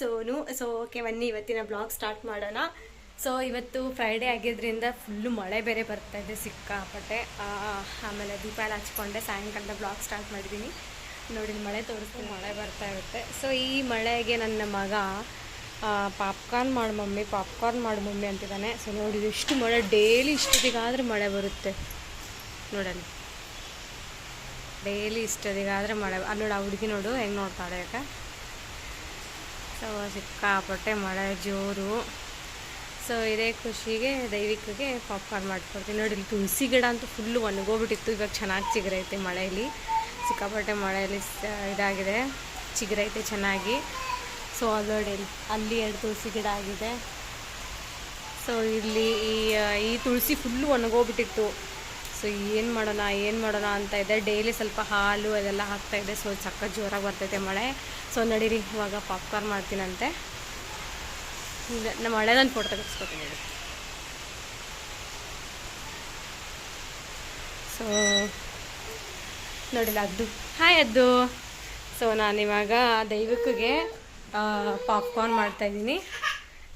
Sonu so okay ಬನ್ನಿ ಇವತ್ತಿನ blog start ಮಾಡೋಣ. ಸೊ ಇವತ್ತು ಫ್ರೈಡೇ ಆಗಿದ್ರಿಂದ ಫುಲ್ಲು ಮಳೆ ಬೇರೆ ಬರ್ತಾ ಇದೆ ಸಿಕ್ಕಾಪಟ್ಟೆ. ಆಮೇಲೆ ದೀಪ ಎಲ್ಲ ಹಚ್ಕೊಂಡೆ ಸಾಯಂಕಾಲದ ಬ್ಲಾಗ್ ಸ್ಟಾರ್ಟ್ ಮಾಡಿದ್ದೀನಿ ನೋಡಿ ಮಳೆ ತೋರಿಸ್ತೀನಿ. ಮಳೆ ಬರ್ತಾ ಇರುತ್ತೆ. ಸೊ ಈ ಮಳೆಗೆ ನನ್ನ ಮಗ ಪಾಪ್ಕಾರ್ನ್ ಮಾಡು ಮಮ್ಮಿ ಪಾಪ್ಕಾರ್ನ್ ಮಾಡು ಮಮ್ಮಿ ಅಂತಿದ್ದಾನೆ. ಸೊ ನೋಡಿ ಇಷ್ಟು ಮಳೆ ಡೈಲಿ ಇಷ್ಟೊತ್ತಿಗಾದರೆ ಮಳೆ ಬರುತ್ತೆ. ನೋಡಲ್ಲಿ ಡೈಲಿ ಇಷ್ಟೊತ್ತಿಗಾದರೆ ಮಳೆ ನೋಡು ಆ ಹುಡುಗಿ ನೋಡು ಹೆಂಗೆ ನೋಡ್ತಾಳೆ ಯಾಕೆ? ಸೊ ಸಿಕ್ಕಾಪಟ್ಟೆ ಮಳೆ, ಜೋರು. ಸೊ ಇದೇ ಖುಷಿಗೆ ದೈವಿಕಗೆ ಪಾಪ್ಕಾರ್ನ್ ಮಾಡ್ಕೊಡ್ತೀನಿ. ನೋಡಿ, ಇಲ್ಲಿ ತುಳಸಿ ಗಿಡ ಅಂತೂ ಫುಲ್ಲು ಒಣಗೋಗ್ಬಿಟ್ಟಿತ್ತು. ಇವಾಗ ಚೆನ್ನಾಗಿ ಚಿಗುರೈತೆ ಮಳೆಯಲ್ಲಿ ಸಿಕ್ಕಾಪಟ್ಟೆ ಮಳೆಯಲ್ಲಿ ಇದಾಗಿದೆ. ಚಿಗುರೈತೆ ಚೆನ್ನಾಗಿ. ಸೊ ಅಲ್ಲೋಡಿ ಅಲ್ಲಿ ಎರಡು ತುಳಸಿ ಗಿಡ ಆಗಿದೆ. ಸೊ ಇಲ್ಲಿ ಈ ಈ ತುಳಸಿ ಫುಲ್ಲು ಒಣಗೋಗ್ಬಿಟ್ಟಿತ್ತು. ಸೊ ಏನು ಮಾಡೋಣ ಏನು ಮಾಡೋಣ ಅಂತ ಇದೆ. ಡೈಲಿ ಸ್ವಲ್ಪ ಹಾಲು ಅದೆಲ್ಲ ಇದೆ. ಸೊ ಚಕ್ಕ ಜೋರಾಗಿ ಬರ್ತೈತೆ ಮಳೆ. ಸೊ ನಡೀರಿ, ಇವಾಗ ಪಾಪ್ಕಾರ್ನ್ ಮಾಡ್ತೀನಂತೆ. ನಮ್ಮ ಹಳೆದೊಂದು ಫೋಟೋ ತೆಗೆಸ್ಕೊತೀನಿ ನೋಡಿ. ಸೊ ನೋಡಿಲ್ಲ ಅದ್ದು ಹಾಯ್ ಅದ್ದು. ಸೊ ನಾನಿವಾಗ ದೈವಕ್ಕೆ ಪಾಪ್ಕಾರ್ನ್ ಮಾಡ್ತಾಯಿದ್ದೀನಿ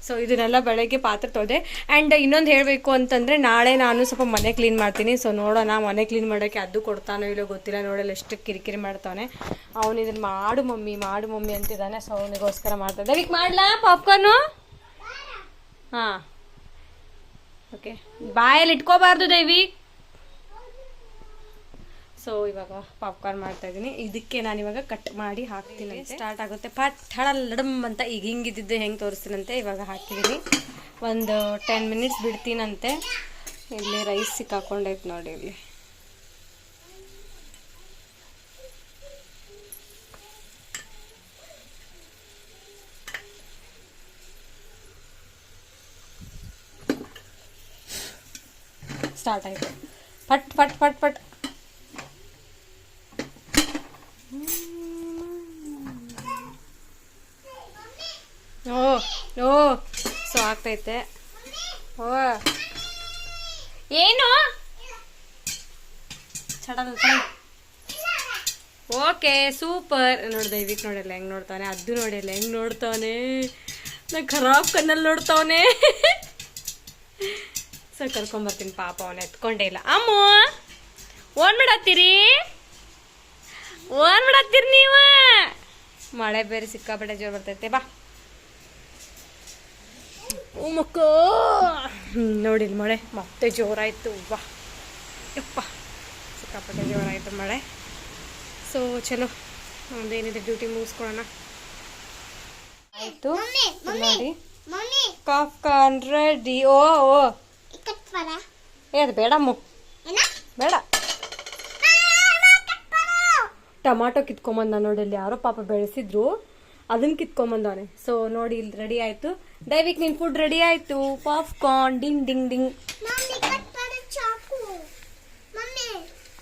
ಸೊ ಇದನ್ನೆಲ್ಲ ಬೆಳಗ್ಗೆ ಪಾತ್ರೆ ತೊಳೆದೆ. ಆ್ಯಂಡ್ ಇನ್ನೊಂದು ಹೇಳಬೇಕು ಅಂತಂದರೆ, ನಾಳೆ ನಾನು ಸ್ವಲ್ಪ ಮನೆ ಕ್ಲೀನ್ ಮಾಡ್ತೀನಿ. ಸೊ ನೋಡೋಣ, ಮನೆ ಕ್ಲೀನ್ ಮಾಡೋಕ್ಕೆ ಅದು ಕೊಡ್ತಾನೋ ಇಲ್ಲೋ ಗೊತ್ತಿಲ್ಲ. ನೋಡಲ್ಲ ಎಷ್ಟು ಕಿರಿಕಿರಿ ಮಾಡ್ತಾನೆ. ಅವನು ಇದನ್ನು ಮಾಡು ಮಮ್ಮಿ ಮಾಡು ಮಮ್ಮಿ ಅಂತಿದ್ದಾನೆ. ಸೊ ಅವನಿಗೋಸ್ಕರ ಮಾಡ್ತಾ ದೈವಿಕ್ ಮಾಡ್ಲಾ ಪಾಪ್ಕಾರ್ನು ಹಾಂ. ಓಕೆ ಬಾಯಲ್ಲಿ ಇಟ್ಕೋಬಾರ್ದು ದೈವಿಕ್ ಸೊ ಇವಾಗ ಪಾಪ್ಕಾರ್ನ್ ಮಾಡ್ತಾ ಇದ್ದೀನಿ. ಇದಕ್ಕೆ ನಾನು ಇವಾಗ ಕಟ್ ಮಾಡಿ ಹಾಕ್ತೀನಿ ಸ್ಟಾರ್ಟ್ ಆಗುತ್ತೆ. ಪಟ್ ಲಡಮ್ ಅಂತ ಈಗ ಹಿಂಗಿದ್ದಿದ್ದು ಹೆಂಗೆ ತೋರಿಸ್ತೀನಂತೆ ಇವಾಗ ಹಾಕಿದ್ದೀನಿ. ಒಂದು ಟೆನ್ ಮಿನಿಟ್ಸ್ ಬಿಡ್ತೀನಂತೆ. ಇಲ್ಲಿ ರೈಸ್ ಸಿಕ್ಕಾಕೊಂಡೈತೆ ನೋಡಿ ಇಲ್ಲಿ. ಸ್ಟಾರ್ಟ್ ಆಯಿತು. ಪಟ್ ಪಟ್ ಪಟ್ ಪಟ್ ಓ ಓ ಸೊ ಆಗ್ತೈತೆ ಓ. ಏನು? ಚಡಲ್ ಓಕೆ ಸೂಪರ್. ನೋಡಿ ದೈವಿಕ್ ನೋಡಿಲ್ಲ ಹೆಂಗ್ ನೋಡ್ತಾನೆ? ಅದು ನೋಡಿಲ್ಲ ಹೆಂಗ್ ನೋಡ್ತಾನೆ? ನಾ ಖರಾಬ್ ಕಣ್ಣಲ್ಲಿ ನೋಡ್ತಾವನೆ. ಸರ್ ಕರ್ಕೊಂಬರ್ತೀನಿ ಪಾಪ ಅವನ ಎತ್ಕೊಂಡೇ ಇಲ್ಲ. ಅಮ್ಮ ಓನ್ ಮಾಡತ್ತೀರಿ ಓನ್ ಮಾಡತ್ತೀರಿ ನೀವು? ಮಳೆ ಬೇರೆ ಸಿಕ್ಕಾಪಟ್ಟೆ ಜೋರು ಬರ್ತೈತೆ ಬಾ. ಓ ಮಕ್ಕ. ನೋಡಿ ಮಳೆ ಮತ್ತೆ ಜೋರಾಯಿತು. ವಾ. ಯಪ್ಪ ಸಿಕ್ಕಾಪಟ್ಟೆ ಜೋರಾಯಿತು ಮಳೆ. ಸೊ ಚಲೋ. ಒಂದೇನಿದೆ ಡ್ಯೂಟಿ ಮುಗಿಸ್ಕೊಳ್ಳೋಣ. ಆಯಿತು. ನೋಡಿ. ಮಮ್ಮಿ. ಕಾಫ್ಕಾನ್ ರೆಡಿ ಓ ಓ. ಅದು ಬೇಡ ಮು. ಏನ? ಬೇಡ. ಟೊಮಾಟೊ ಕಿತ್ಕೊಂಬಂದ ನೋಡಿ ಅಲ್ಲಿ ಯಾರೋ ಪಾಪ ಬೆಳೆಸಿದ್ರು. ಅದನ್ನ ಕಿತ್ಕೊಂಬಂದವನೆ. ಸೊ ನೋಡಿ ಇಲ್ಲಿ ರೆಡಿ ಆಯ್ತು. ದಯವಿಕ್ ನಿನ್ ಫುಡ್ ರೆಡಿ ಆಯ್ತು. ಪಾಪ್ಕಾರ್ನ್ ಡಿಂಗ್ ಡಿಂಗ್ ಡಿಂಗ್ ಏ ಕಟ್ ಮಾಡ ಚಾಕು. Mummy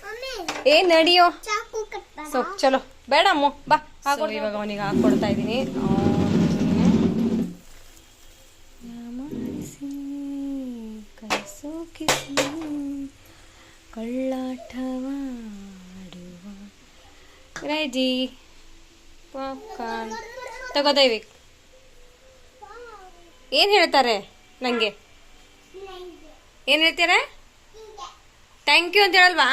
mummy. ಏನ್ ನಡಿಯೋ? ಚಾಕು ಕಟ್ ಮಾಡ. ಸೊ ಚಲೋ. ಬೇಡ ಅಮ್ಮ ಬಾ ಹಾಕೊಡು ಇವಾಗ ಅವನಿಗೆ ಹಾಕೊಡ್ತಾ ಇದ್ದೀನಿ. ಕಳ್ಳಾಟವಾಡುವ. ರೆಡಿ ಪಾಪ್ಕಾರ್ನ್ ತಗೋ ದೈವಿಕ್ ಏನು ಹೇಳ್ತಾರೆ ನನಗೆ ಏನು ಹೇಳ್ತೀರ? ಥ್ಯಾಂಕ್ ಯು ಅಂತ ಹೇಳಲ್ವಾ?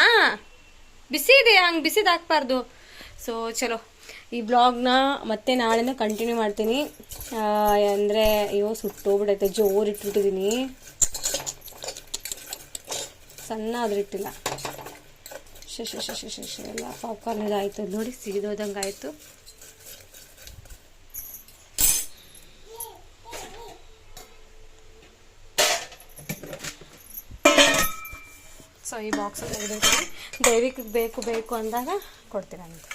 ಬಿಸಿ ಇದೆ ಹಂಗೆ ಬಿಸಿದು ಹಾಕ್ಬಾರ್ದು. ಸೊ ಚಲೋ. ಈ ಬ್ಲಾಗ್ನ ಮತ್ತೆ ನಾಳೆನೂ ಕಂಟಿನ್ಯೂ ಮಾಡ್ತೀನಿ. ಅಂದರೆ, ಅಯ್ಯೋ, ಸುಟ್ಟೋಗ್ಬಿಡೈತೆ. ಜೋರು ಇಟ್ಬಿಟ್ಟಿದ್ದೀನಿ ಸಣ್ಣ ಆದ್ರೂ ಇಟ್ಟಿಲ್ಲ ಶಶ ಶಶ ಶಶ ಎಲ್ಲ ಪಾಪ್ಕಾರ್ನ್ ಇದಾಯಿತು ನೋಡಿ ಸಿಡಿದೋದಂಗೆ ಆಯಿತು ಸೊ ಈ ಬಾಕ್ಸ್ ತೆಗೆದಿರ್ತೀನಿ. ದೈವಿಕ್ ಬೇಕು ಬೇಕು ಅಂದಾಗ ಕೊಡ್ತೀನಿ ಅಂತ.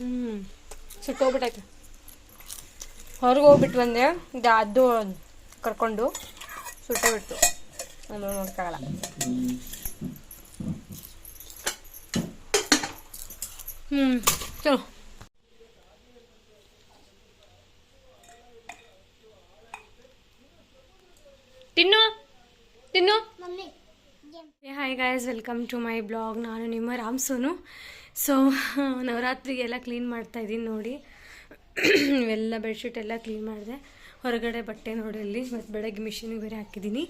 ಹ್ಞೂ ಸುಟ್ಟೋಗ್ಬಿಟ್ಟೈತೆ ಹೊರಗೆ ಹೋಗ್ಬಿಟ್ಟು ಬಂದೆ ಅದು ಕರ್ಕೊಂಡು ಸುಟ್ಟೇ നമ്മൾ മക്കളാം ಚಲೋ ತಿನ್ನು ತಿನ್ನು hi guys welcome to my blog ನಾನು ನಿಮ್ಮ ರಾಮ್ ಸೋನು. ಸೊ ನವರಾತ್ರಿಗೆಲ್ಲ ಕ್ಲೀನ್ ಮಾಡ್ತಾ ಇದ್ದೀನಿ ನೋಡಿ. ಇವೆಲ್ಲ ಬೆಡ್ಶೀಟ್ ಎಲ್ಲ ಕ್ಲೀನ್ ಮಾಡಿದೆ. ಹೊರಗಡೆ ಬಟ್ಟೆ ನೋಡಿ ಅಲ್ಲಿ. ಮತ್ತು ಬೆಳಗ್ಗೆ ಮಿಷಿನಿಗೆ ಬೇರೆ ಹಾಕಿದ್ದೀನಿ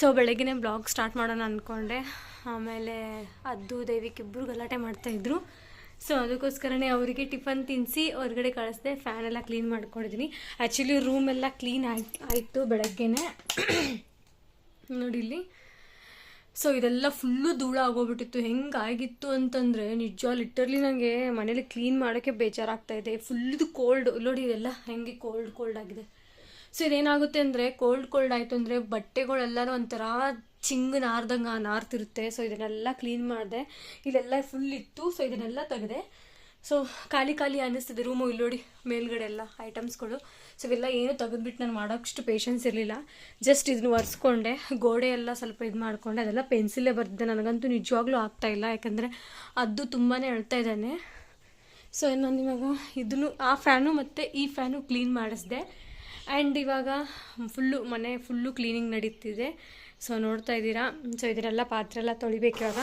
ಸೊ ಬೆಳಗ್ಗೆ ಬ್ಲಾಗ್ ಸ್ಟಾರ್ಟ್ ಮಾಡೋಣ ಅಂದ್ಕೊಂಡೆ ಆಮೇಲೆ ಅದು ದೇವಿಕೆ ಇಬ್ಬರು ಗಲಾಟೆ ಮಾಡ್ತಾಯಿದ್ರು ಸೊ ಅದಕ್ಕೋಸ್ಕರನೇ ಅವರಿಗೆ ಟಿಫನ್ ತಿನ್ನಿಸಿ ಹೊರಗಡೆ ಕಳಿಸ್ದೆ. ಫ್ಯಾನ್ ಎಲ್ಲ ಕ್ಲೀನ್ ಮಾಡ್ಕೊಂಡಿದ್ದೀನಿ ಆ್ಯಕ್ಚುಲಿ ರೂಮ್ ಎಲ್ಲ ಕ್ಲೀನ್ ಆಯ್ತು ಆಯಿತು ನೋಡಿ ಇಲ್ಲಿ ಸೊ ಇದೆಲ್ಲ ಫುಲ್ಲು ಧೂಳ ಆಗೋಗ್ಬಿಟ್ಟಿತ್ತು. ಹೆಂಗಾಗಿತ್ತು ಅಂತಂದರೆ ನಿಜ ಲಿಟರ್ಲಿ ನನಗೆ ಮನೇಲಿ ಕ್ಲೀನ್ ಮಾಡೋಕ್ಕೆ ಬೇಜಾರಾಗ್ತಾ ಇದೆ. ಫುಲ್ದು ಕೋಲ್ಡ್ ನೋಡಿ ಇದೆಲ್ಲ ಹೆಂಗೆ ಕೋಲ್ಡ್ ಕೋಲ್ಡ್ ಆಗಿದೆ. ಸೊ ಇದೇನಾಗುತ್ತೆ ಅಂದರೆ ಕೋಲ್ಡ್ ಕೋಲ್ಡ್ ಆಯಿತು ಅಂದರೆ ಬಟ್ಟೆಗಳೆಲ್ಲನೂ ಒಂಥರ ಚಿಂಗ್ ನಾರ್ದಂಗೆ ನಾರ್ತಿರುತ್ತೆ. ಸೊ ಇದನ್ನೆಲ್ಲ ಕ್ಲೀನ್ ಮಾಡಿದೆ. ಇಲ್ಲೆಲ್ಲ ಫುಲ್ ಇತ್ತು. ಸೊ ಇದನ್ನೆಲ್ಲ ತೆಗೆದೆ. ಸೊ ಖಾಲಿ ಖಾಲಿ ಅನ್ನಿಸ್ತಿದೆ ರೂಮು ಇಲ್ಲಿ ನೋಡಿ ಮೇಲ್ಗಡೆ ಎಲ್ಲ ಐಟಮ್ಸ್ಗಳು ಸೊ ಇವೆಲ್ಲ ಏನು ತೆಗೆದ್ಬಿಟ್ಟು ನಾನು ಮಾಡೋಷ್ಟು ಪೇಷನ್ಸ್ ಇರಲಿಲ್ಲ. ಜಸ್ಟ್ ಇದನ್ನ ಒರೆಸ್ಕೊಂಡೆ. ಗೋಡೆ ಎಲ್ಲ ಸ್ವಲ್ಪ ಇದು ಮಾಡಿಕೊಂಡೆ. ಅದೆಲ್ಲ ಪೆನ್ಸಿಲೇ ಬರ್ತಿದೆ ನನಗಂತೂ ನಿಜವಾಗ್ಲೂ ಆಗ್ತಾ ಇಲ್ಲ. ಯಾಕಂದರೆ ಅದು ತುಂಬಾ ಅಳ್ತಾ ಇದ್ದಾನೆ. ಸೊ ನಾನು ಇವಾಗ ಇದನ್ನು, ಆ ಫ್ಯಾನು ಮತ್ತು ಈ ಫ್ಯಾನು ಕ್ಲೀನ್ ಮಾಡಿಸ್ದೆ. ಆ್ಯಂಡ್ ಇವಾಗ ಫುಲ್ಲು ಮನೆ ಫುಲ್ಲು ಕ್ಲೀನಿಂಗ್ ನಡೀತಿದೆ. ಸೊ ನೋಡ್ತಾ ಇದ್ದೀರಾ? ಸೊ ಇದನ್ನೆಲ್ಲ ಪಾತ್ರೆ ಎಲ್ಲ ತೊಳಿಬೇಕು ಇವಾಗ.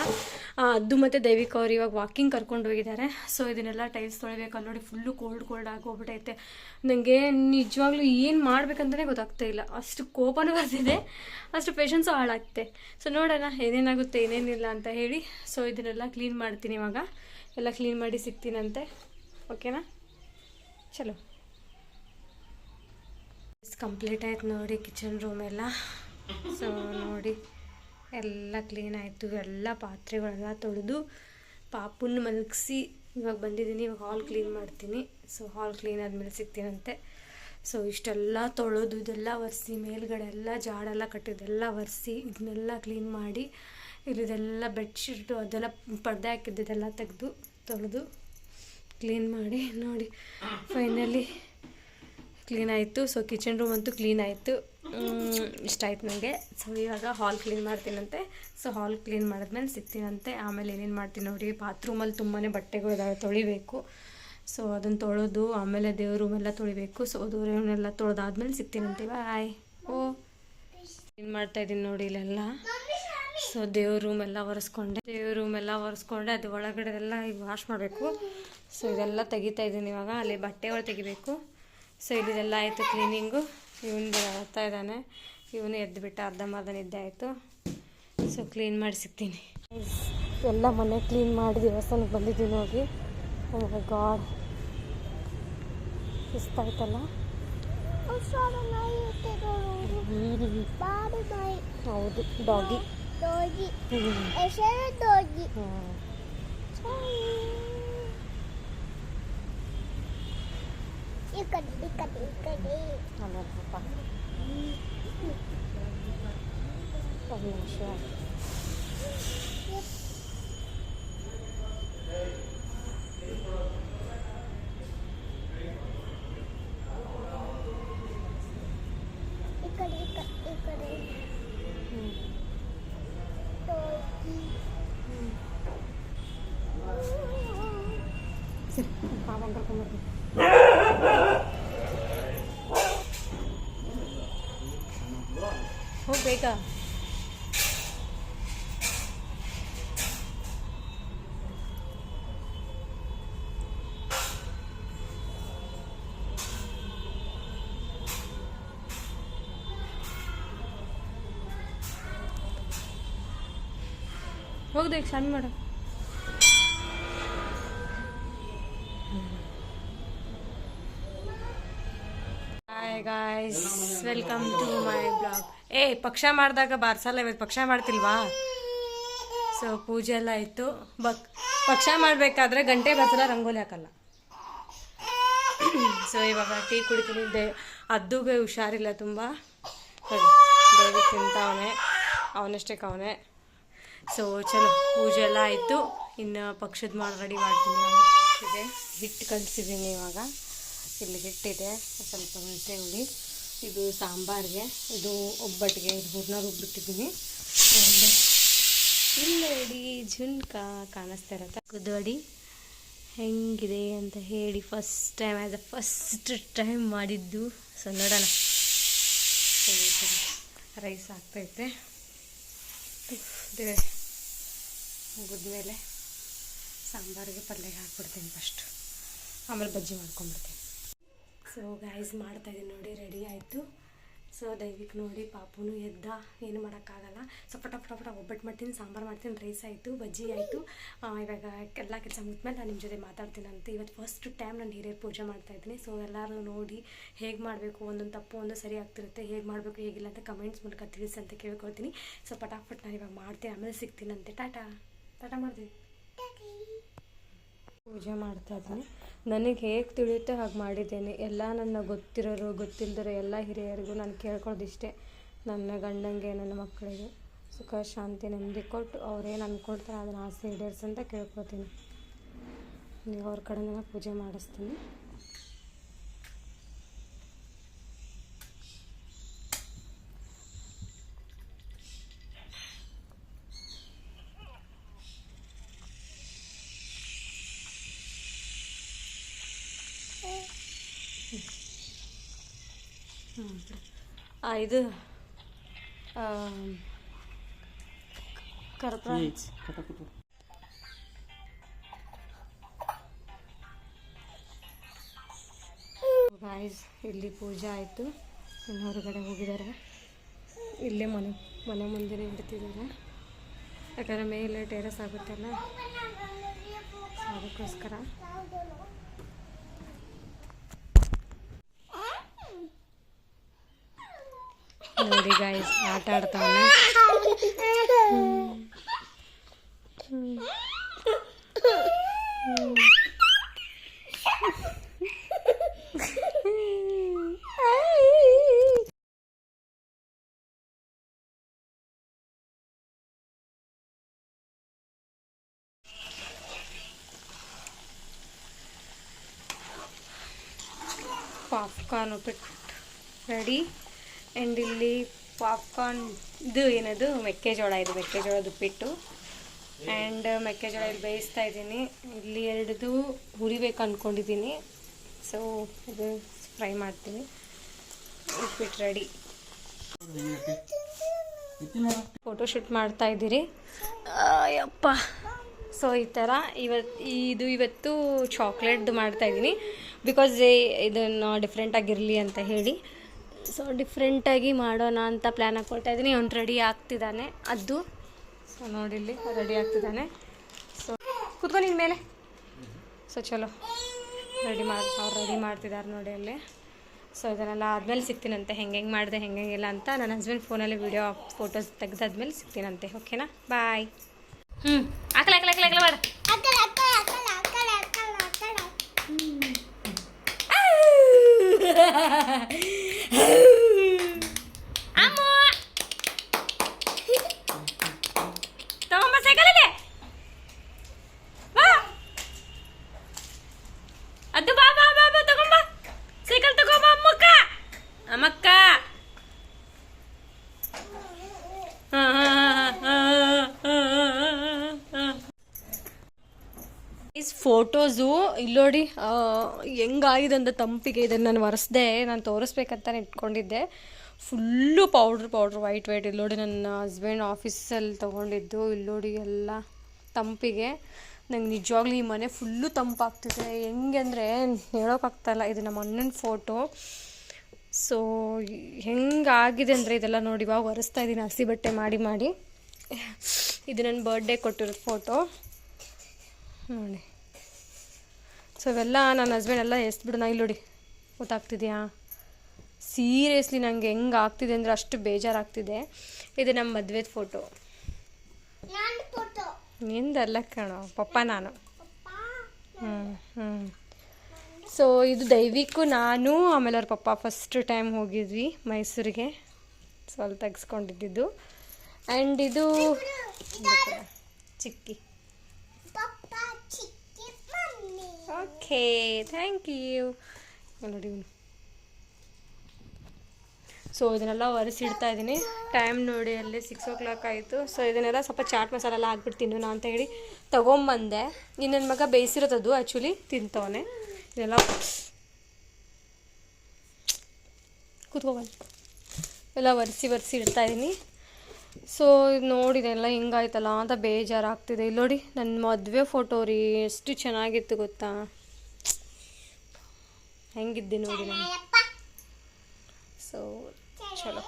ಅದು ಮತ್ತು ದೈವಿಕ ಅವ್ರು ಇವಾಗ ವಾಕಿಂಗ್ ಕರ್ಕೊಂಡು ಹೋಗಿದ್ದಾರೆ. ಸೊ ಇದನ್ನೆಲ್ಲ ಟೈಲ್ಸ್ ತೊಳಿಬೇಕು. ಅಲ್ಲಿ ನೋಡಿ ಫುಲ್ಲು ಕೋಲ್ಡ್ ಕೋಲ್ಡ್ ಆಗೋಗ್ಬಿಟ್ಟೈತೆ ನನಗೆ ನಿಜವಾಗ್ಲೂ ಏನು ಮಾಡ್ಬೇಕಂತಲೇ ಗೊತ್ತಾಗ್ತಾ ಇಲ್ಲ. ಅಷ್ಟು ಕೋಪನೂ ಬರ್ತಿದೆ. ಅಷ್ಟು ಪೇಷನ್ಸು ಹಾಳಾಗ್ತೆ. ಸೊ ನೋಡೋಣ, ಏನೇನಾಗುತ್ತೆ, ಏನೇನಿಲ್ಲ ಅಂತ ಹೇಳಿ. ಸೊ ಇದನ್ನೆಲ್ಲ ಕ್ಲೀನ್ ಮಾಡ್ತೀನಿ ಇವಾಗ. ಎಲ್ಲ ಕ್ಲೀನ್ ಮಾಡಿ ಸಿಗ್ತೀನಂತೆ. ಓಕೆನಾ ಚಲೋ. ಕಂಪ್ಲೀಟ್ ಆಯ್ತು ನೋಡಿ ಕಿಚನ್ ರೂಮ್ ಎಲ್ಲ. ಸೊ ನೋಡಿ ಎಲ್ಲ ಕ್ಲೀನ್ ಆಯಿತು. ಎಲ್ಲ ಪಾತ್ರೆಗಳೆಲ್ಲ ತೊಳೆದು ಪಾಪುನ ಮಲಗಿಸಿ ಇವಾಗ ಬಂದಿದ್ದೀನಿ. ಇವಾಗ ಹಾಲ್ ಕ್ಲೀನ್ ಮಾಡ್ತೀನಿ. ಸೊ ಹಾಲ್ ಕ್ಲೀನ್ ಆದಮೇಲೆ ಸಿಗ್ತೀನಂತೆ. ಸೊ ಇಷ್ಟೆಲ್ಲ ತೊಳೆದು ಇದೆಲ್ಲ ಒರೆಸಿ ಮೇಲ್ಗಡೆ ಎಲ್ಲ ಜಾಡೆಲ್ಲ ಕಟ್ಟಿದ್ದೆಲ್ಲ ಒರೆಸಿ, ಇದನ್ನೆಲ್ಲ ಕ್ಲೀನ್ ಮಾಡಿ ಇಲ್ಲಿದೆಲ್ಲ ಬೆಡ್ಶೀಟು ಅದೆಲ್ಲ ಪರ್ದೆ ಹಾಕಿದ್ದೆಲ್ಲ ತೆಗೆದು, ತೊಳೆದು ಕ್ಲೀನ್ ಮಾಡಿ ನೋಡಿ. ಫೈನಲಿ ಕ್ಲೀನ್ ಆಯಿತು. ಸೊ ಕಿಚನ್ ರೂಮ್ ಅಂತೂ ಕ್ಲೀನ್ ಆಯಿತು. ಇಷ್ಟ ಆಯ್ತು ನನಗೆ ಸೊ ಇವಾಗ ಹಾಲ್ ಕ್ಲೀನ್ ಮಾಡ್ತೀನಂತೆ. ಸೊ ಹಾಲ್ ಕ್ಲೀನ್ ಮಾಡಿದ್ಮೇಲೆ ಸಿಗ್ತೀನಂತೆ. ಆಮೇಲೆ ಏನೇನು ಮಾಡ್ತೀನಿ ನೋಡಿ ಬಾತ್ರೂಮಲ್ಲಿ ತುಂಬಾ ಬಟ್ಟೆಗಳು ತೊಳಿಬೇಕು. ಸೊ ಅದನ್ನು ತೊಳೆದು ಆಮೇಲೆ ದೇವ್ರ ರೂಮೆಲ್ಲ ತೊಳಿಬೇಕು. ಸೊ ದೇವ್ರ ರೂಮೆಲ್ಲ ತೊಳೆದಾದ್ಮೇಲೆ ಸಿಗ್ತೀನಂತೆ. ಬಾಯ್ ಓ ಕ್ಲೀನ್ ಮಾಡ್ತಾ ಇದ್ದೀನಿ ನೋಡಿ ಇಲ್ಲೆಲ್ಲ. ಸೊ ದೇವ್ರ ರೂಮ್ ಎಲ್ಲ ಒರೆಸ್ಕೊಂಡೆ. ದೇವ್ರ ರೂಮ್ ಎಲ್ಲ ಒರೆಸ್ಕೊಂಡೆ. ಅದು ಒಳಗಡೆ ಎಲ್ಲ ಈಗ ವಾಶ್ ಮಾಡಬೇಕು. ಸೊ ಇದೆಲ್ಲ ತೆಗಿತಾ ಇದ್ದೀನಿ ಇವಾಗ. ಅಲ್ಲಿ ಬಟ್ಟೆಗಳು ತೆಗಿಬೇಕು. ಸೊ ಇಲ್ಲಿದೆಲ್ಲ ಆಯಿತು ಕ್ಲೀನಿಂಗು ಇವನು ಬರ್ತಾ ಇದ್ದಾನೆ. ಇವನು ಎದ್ದು ಬಿಟ್ಟ ಅರ್ಧಂಬರ್ಧ ನಿದ್ದೆ ಆಯಿತು. ಸೊ ಕ್ಲೀನ್ ಮಾಡಿ ಸಿಗ್ತೀನಿ. ಎಲ್ಲ ಮನೆ ಕ್ಲೀನ್ ಮಾಡಿ ದೇವಸ್ಥಾನಕ್ಕೆ ಬಂದಿದ್ದೀವಿ ನೋಡಿ ನಮಗೆ ಗಾಡ್ ಇಟ್ಟಿರೋರು ಬಾರಿ ನಾಯಿ ಹೌದು ಡಾಗಿ ಡೋಗಿ ಈ ಕಡೆ ಈ ಕಡೆ ಈ ಕಡೆ ಪಾಪ ಒಂದು ನಿಮಿಷ ಈ ಕಡೆ ಈ ಕಡೆ ಈ ಕಡೆ ಡೋಗಿ ಸರಿ ಪಾಪ ಕರ್ಕೊಂಬರ್ತೀನಿ ಬೇಗ. ಹೋಗ್ದೆ ಶಾಮಿ ಮಾಡ guys welcome to my blog ಏ, ಪಕ್ಷ ಮಾಡಿದಾಗ ಬಾರ್ಸಲ್ಲ ಇವತ್ತು ಪಕ್ಷ ಮಾಡ್ತಿಲ್ವಾ? ಸೊ ಪೂಜೆ ಎಲ್ಲ ಆಯಿತು. ಬಕ್, ಪಕ್ಷ ಮಾಡಬೇಕಾದ್ರೆ ಗಂಟೆ ಬರ್ಸಲ್ಲ ರಂಗೋಲಿ ಹಾಕಲ್ಲ. ಸೊ ಇವಾಗ ಟೀ ಕುಡಿತೀನಿ. ದೇ, ಅದ್ದುಗೆ ಹುಷಾರಿಲ್ಲ ತುಂಬ. ದಯವಿಟ್ಟು ತಿಂತಾವನೆ. ಅವನಷ್ಟೇ ಅವನೇ ಸೊ ಚಲೋ, ಪೂಜೆ ಎಲ್ಲ ಆಯಿತು. ಇನ್ನು ಪಕ್ಷದ ಮಾಡಿ ರೆಡಿ ಮಾಡ್ತೀನಿ ಇದೆ. ಹಿಟ್ಟು ಕಲಿಸಿದ್ದೀನಿ ಇವಾಗ. ಇಲ್ಲಿ ಹಿಟ್ಟಿದೆ. ಸ್ವಲ್ಪ ಹುಣಸೆ ಹುಳಿ. ಇದು ಸಾಂಬಾರಿಗೆ, ಇದು ಒಬ್ಬಟ್ಟಿಗೆ, ಇದು ಹೂರ್ಣ ರುಬ್ಬಿಟ್ಟಿದ್ದೀನಿ ಇಲ್ಲಿ ಇಲ್ಲಡಿ ಜುನ್ಕ ಕಾಣಿಸ್ತಾ ಇರತ್ತೆ. ಕುದೋಡಿ ಹೆಂಗಿದೆ ಅಂತ ಹೇಳಿ first time as a first time ಮಾಡಿದ್ದು. ಸೊ ನೋಡೋಣ. ರೈಸ್ ಆಗ್ತೈತೆ. ಮುಗಿದ್ಮೇಲೆ ಸಾಂಬಾರಿಗೆ ಪಲ್ಯಗೆ ಹಾಕ್ಬಿಡ್ತೀನಿ ಫಸ್ಟ್ ಆಮೇಲೆ ಬಜ್ಜಿ ಮಾಡ್ಕೊಂಬಿಡ್ತೀನಿ ಸೊ ಗಾಯ್ಸ್ ಮಾಡ್ತಾಯಿದ್ದೀನಿ ನೋಡಿ ರೆಡಿ ಆಯಿತು. ಸೊ ದಯವಿಟ್ಟು ನೋಡಿ, ಪಾಪುನು ಎದ್ದ, ಏನು ಮಾಡೋಕ್ಕಾಗಲ್ಲ. ಸೊ ಪಟ ಪಟ ಪಟ ಒಬ್ಬಟ್ಟು ಮಾಡ್ತೀನಿ, ಸಾಂಬಾರು ಮಾಡ್ತೀನಿ ರೈಸ್ ಆಯಿತು, ಬಜ್ಜಿ ಆಯಿತು. ಇವಾಗ ಎಲ್ಲ ಕೆಲಸ ಮುಗಿದ್ಮೇಲೆ ನಾನು ನಿಮ್ಮ ಜೊತೆ ಮಾತಾಡ್ತೀನಿ ಅಂತ ಇವತ್ತು ಫಸ್ಟ್ ಟೈಮ್ ನಾನು ಹಿರಿಯರ್ ಪೂಜೆ ಮಾಡ್ತಾಯಿದ್ದೀನಿ. ಸೊ ಎಲ್ಲರೂ ನೋಡಿ, ಹೇಗೆ ಮಾಡಬೇಕು, ಒಂದೊಂದು ತಪ್ಪು ಒಂದು ಸರಿ ಆಗ್ತಿರುತ್ತೆ, ಹೇಗೆ ಮಾಡಬೇಕು, ಹೇಗಿಲ್ಲ ಅಂತ ಕಮೆಂಟ್ಸ್ ಮೂಲಕ ತಿಳಿಸಿ ಅಂತ ಕೇಳ್ಕೊಳ್ತೀನಿ. ಸೊ ಪಟಾಫಟ್ ನಾನು ಇವಾಗ ಮಾಡ್ತೀನಿ ಆಮೇಲೆ ಸಿಗ್ತೀನಂತೆ. ಟಾಟಾ ಟಾಟಾ ಮಾಡ್ತೀನಿ ಪೂಜೆ ಮಾಡ್ತಾ ಇದ್ದೀನಿ. ನನಗೆ ಹೇಗೆ ತಿಳಿಯುತ್ತೆ ಹಾಗೆ ಮಾಡಿದ್ದೇನೆ. ಎಲ್ಲ ನನ್ನ ಗೊತ್ತಿರೋರು ಗೊತ್ತಿಲ್ಲದಿರೋ ಎಲ್ಲ ಹಿರಿಯರಿಗೂ ನಾನು ಕೇಳ್ಕೊಳ್ಳೋದಿಷ್ಟೇ ನನ್ನ ಗಂಡಂಗೆ, ನನ್ನ ಮಕ್ಕಳಿಗೆ ಸುಖ, ಶಾಂತಿ, ನೆಮ್ಮದಿ ಕೊಟ್ಟು ಅವ್ರೇನು ಅಂದ್ಕೊಳ್ತಾರೆ ಅದನ್ನು ಆಸೆ ಈಡೇರಿಸಿ ಅಂತ ಕೇಳ್ಕೊತೀನಿ ಅವ್ರ ಕಡೆಯಿಂದ ಪೂಜೆ ಮಾಡಿಸ್ತೀನಿ ಆ, ಇದು ಕರ್ಪೂರ ಗಾಯ್ಸ್ ಇಲ್ಲಿ ಪೂಜೆ ಆಯಿತು. ಇನ್ನು ಹೊರಗಡೆ ಹೋಗಿದ್ದಾರೆ. ಇಲ್ಲೇ ಮನೆ ಮನೆ ಮುಂದೆ ಇಡ್ತಿದ್ದಾರೆ ಯಾಕಂದ್ರೆ ಮೇಲೆ ಟೆರಸ್ ಆಗುತ್ತಲ್ಲ ಅದಕ್ಕೋಸ್ಕರ. ನೋಡಿ ಗಾಯ್ಸ್ ಆಟ ಆಡ್ತಾವನೆ ಪಾಪ್ಕಾರ್ನ್ ಉಪ್ಪಿಟ್ಟು ರೆಡಿ ಆ್ಯಂಡ್ ಇಲ್ಲಿ ಪಾಪ್ಕಾರ್ನ್ ಇದು ಏನದು? ಮೆಕ್ಕೆಜೋಳ ಇದು ಮೆಕ್ಕೆಜೋಳದ ಉಪ್ಪಿಟ್ಟು ಆ್ಯಂಡ್ ಮೆಕ್ಕೆಜೋಳ ಇಲ್ಲಿ ಬೇಯಿಸ್ತಾ ಇದ್ದೀನಿ. ಇಲ್ಲಿ ಎರಡದು ಹುರಿಬೇಕು ಅಂದ್ಕೊಂಡಿದ್ದೀನಿ ಸೊ ಇದು ಫ್ರೈ ಮಾಡ್ತೀನಿ. ಉಪ್ಪಿಟ್ಟು ರೆಡಿ ಫೋಟೋಶೂಟ್ ಮಾಡ್ತಾ ಇದ್ದೀರಿ. ಯಪ್ಪ ಸೊ ಈ ಥರ ಇವತ್ತು ಇದು ಇವತ್ತು ಚಾಕ್ಲೇಟ್ದು ಮಾಡ್ತಾ ಇದ್ದೀನಿ. ಬಿಕಾಸ್ ಇದನ್ನು ಡಿಫ್ರೆಂಟಾಗಿರಲಿ ಅಂತ ಹೇಳಿ. ಸೊ ಡಿಫ್ರೆಂಟಾಗಿ ಮಾಡೋಣ ಅಂತ ಪ್ಲ್ಯಾನ್ ಹಾಕ್ಕೊಳ್ತಾ ಇದ್ದೀನಿ. ಅವ್ನು ರೆಡಿ ಆಗ್ತಿದ್ದಾನೆ. ಅದು ಸೊ ನೋಡಿಲ್ಲಿ ರೆಡಿ ಆಗ್ತಿದ್ದಾನೆ. ಸೊ ಕುತ್ಕೊ ನಿನ್ನ ಮೇಲೆ. ಸೊ ಚಲೋ. ರೆಡಿ ಮಾಡಿ ಅವ್ರು ರೆಡಿ ಮಾಡ್ತಿದ್ದಾರೆ ನೋಡಿ ಅಲ್ಲಿ. ಸೊ ಇದನ್ನೆಲ್ಲ ಆದಮೇಲೆ ಸಿಗ್ತೀನಂತೆ. ಹೆಂಗೆ ಹೆಂಗೆ ಮಾಡಿದೆ ಹೆಂಗೆ ಹೆಂಗಿಲ್ಲ ಅಂತ ನನ್ನ ಹಸ್ಬೆಂಡ್ ಫೋನಲ್ಲಿ ವೀಡಿಯೋ ಫೋಟೋಸ್ ತೆಗ್ದಾದ್ಮೇಲೆ ಸಿಗ್ತೀನಂತೆ. ಓಕೆನಾ ಬಾಯ್ ಹ್ಞೂ ಹಾಕಲ ಹಾಕಲ ಹಾಕಲ ಹಾಕಲ ಮಾಡ. Hey! ಫೋಟೋಸು ಇಲ್ಲೋಡಿ ಹೆಂಗಾಗಿದೆ ಅಂತ ತಂಪಿಗೆ ಇದನ್ನು ನಾನು ಒರೆಸ್ದೆ, ನಾನು ತೋರಿಸ್ಬೇಕಂತಾನೆ ಇಟ್ಕೊಂಡಿದ್ದೆ. Full powder powder white white ಇಲ್ಲೋಡಿ ನನ್ನ ಹಸ್ಬೆಂಡ್ ಆಫೀಸಲ್ಲಿ ತೊಗೊಂಡಿದ್ದು, ಇಲ್ಲೋಡಿ ಎಲ್ಲ ತಂಪಿಗೆ. ನಂಗೆ ನಿಜವಾಗ್ಲೂ ಈ ಮನೆ ಫುಲ್ಲು ತಂಪಾಗ್ತಿದೆ. ಹೆಂಗೆ ಅಂದರೆ ಹೇಳೋಕ್ಕಾಗ್ತಾಯಿಲ್ಲ ಇದು ನಮ್ಮ ಅಣ್ಣನ ಫೋಟೋ ಸೊ ಹೆಂಗಾಗಿದೆ ಅಂದರೆ ಇದೆಲ್ಲ ನೋಡಿ, ಇವಾಗ ಒರೆಸ್ತಾ ಇದ್ದೀನಿ ಹಸಿ ಬಟ್ಟೆ ಮಾಡಿ ಮಾಡಿ. ಇದು ನನ್ನ ಬರ್ಡೇ ಕೊಟ್ಟಿರೋ ಫೋಟೋ ನೋಡಿ. ಸೊ ಇವೆಲ್ಲ ನನ್ನ ಹಸ್ಬೆಂಡ್ ಎಲ್ಲ ಎಸ್ಬಿಡು ನಾ ಇಲ್ಲಿ ನೋಡಿ. ಗೊತ್ತಾಗ್ತಿದೆಯಾ? ಸೀರಿಯಸ್ಲಿ ನನಗೆ ಹೆಂಗೆ ಆಗ್ತಿದೆ ಅಂದರೆ ಅಷ್ಟು ಬೇಜಾರಾಗ್ತಿದೆ. ಇದು ನಮ್ಮ ಮದುವೆದ ಫೋಟೋ ನಿಂದಲ್ಲ ಕಣೋ ಪಪ್ಪ ನಾನು. ಹ್ಞೂ ಹ್ಞೂ ಸೊ ಇದು ದೈವಿಕು ನಾನು ಆಮೇಲೆ ಅವ್ರ ಪಪ್ಪ ಫಸ್ಟ್ ಟೈಮ್ ಹೋಗಿದ್ವಿ ಮೈಸೂರಿಗೆ. ಸೊ ಅಲ್ಲಿ ತೆಗೆಸ್ಕೊಂಡಿದ್ದು ಆ್ಯಂಡ್ ಇದು ಚಿಕ್ಕಿ ಪಪ್ಪ ಚಿಕ್ಕಿ ಮಮ್ಮಿ ಓಕೆ ಥ್ಯಾಂಕ್ ಯು ನೋಡಿ ಸೊ ಇದನ್ನೆಲ್ಲ ಒರೆಸಿಡ್ತಾ ಇದ್ದೀನಿ. ಟೈಮ್ ನೋಡಿ, ಅಲ್ಲಿ ಸಿಕ್ಸ್ ಓ ಕ್ಲಾಕ್ ಆಯಿತು. ಸೊ ಇದನ್ನೆಲ್ಲ ಸ್ವಲ್ಪ ಚಾಟ್ ಮಸಾಲ ಎಲ್ಲ ಹಾಕ್ಬಿಟ್ಟು ತಿನ್ನೋಣ ಅಂತ ಹೇಳಿ ತೊಗೊಂಬಂದೆ. ಇನ್ನು ನನ್ನ ಮಗ ಬೇಯಿಸಿರೋದದು ಆ್ಯಕ್ಚುಲಿ ತಿಂತವನೆ. ಇದೆಲ್ಲ ಕೂತ್ಕೊಬಂದು. ಎಲ್ಲ ಒರೆಸಿ ಒರೆಸಿ ಇಡ್ತಾ ಇದ್ದೀನಿ. ಸೊ ನೋಡಿದೆಲ್ಲ ಹಿಂಗಾಯ್ತಲ್ಲ ಅಂತ ಬೇಜಾರಾಗ್ತಿದೆ. ಇಲ್ಲಿ ನೋಡಿ ನನ್ನ ಮದುವೆ ಫೋಟೋ ರೀ, ಎಷ್ಟು ಚೆನ್ನಾಗಿತ್ತು ಗೊತ್ತಾ? ಹೆಂಗಿದ್ದೆ ನೋಡಿ ನಾನು. ಸೊ ಚಲೋ.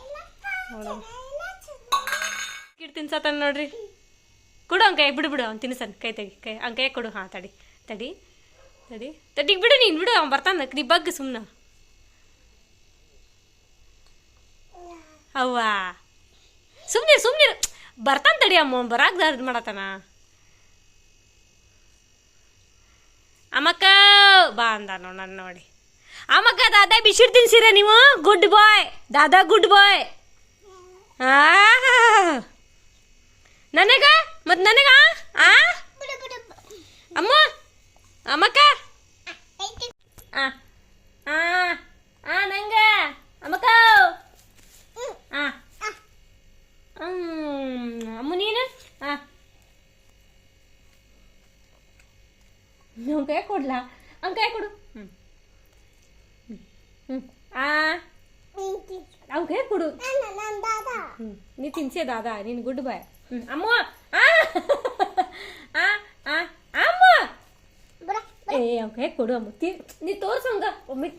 ನೋಡೋಣ. ಗಿಡ ತಿನ್ಸತ್ತಾನ ನೋಡ್ರಿ. ಕೊಡು ಅವ್ನ ಕೈ ಬಿಡು ಬಿಡು ಅವ್ನು ತಿನ್ಸನ್ ಕೈ ತೆಗಿ ಕೈ. ಅವ್ನ ಕೈ ಕೊಡು. ಹಾಂ ತಡಿ. ತಡಿ. ತಡಿ. ತಡಿಗೆ ಬಿಡು ನೀನು ಬಿಡು. ಅವ್ನು ಬರ್ತಾನ. ನೀ ಬಗ್ಗೆ ಸುಮ್ಮನೆ ಅವ್ವ. ಸುಮ್ಮನೆ ಸುಮ್ಮನೆ ಬರ್ತಾನೆ ತಡಿ ಅಮ್ಮ ಬರಾಕ್ ಇದು ಮಾಡತ್ತಾನ. ಅಮ್ಮಕ್ಕ ಬಾ ಅಂದ ನೋಡಿ ನನ್ನ ನೋಡಿ. ಅಮ್ಮಕ್ಕ ದಾದಾ ಬಿಸಿಡ್ ತಿನ್ಸಿರ ನೀವು? ಗುಡ್ ಬಾಯ್ ದಾದಾ ಗುಡ್ ಬಾಯ್ ನನಗ? ಮತ್ ನನಗ? ಆ? ಬಿಡು ಬಿಡು ಅಮ್ಮ? ಅಮ್ಮಕ್ಕ? ಐತಿ ಆ. ಆ. ಆ, ನಂಗ? ಅಮ್ಮಕ್ಕ? ಆ. ಹ್ಮ್. ಅಮ್ಮ ನೀನು? ಆ. ಅವ್ನ ಕೈ ಕೊಡ್ಲಾ? ಅವ್ನ ಕೈ ಕೊಡು. ಹ್ಮ್. ಹ್ಮ್ ಆ? ಐತಿ ಅವ್ನ ಕೈ ಕೊಡು ನೀ ತಿನ್ಸೆ ದಾದಾ, ನಿನ್ ಗುಡ್ ಬಾಯ್. ಅಮ್ಮ ಅಮ್ಮ? ಏ ಅವ್ಕೆ ಕೈ ಕೊಡು ಅಮ್ಮ. ನೀ ತೋರ್ಸಂಗ ಒಮ್ಮೆ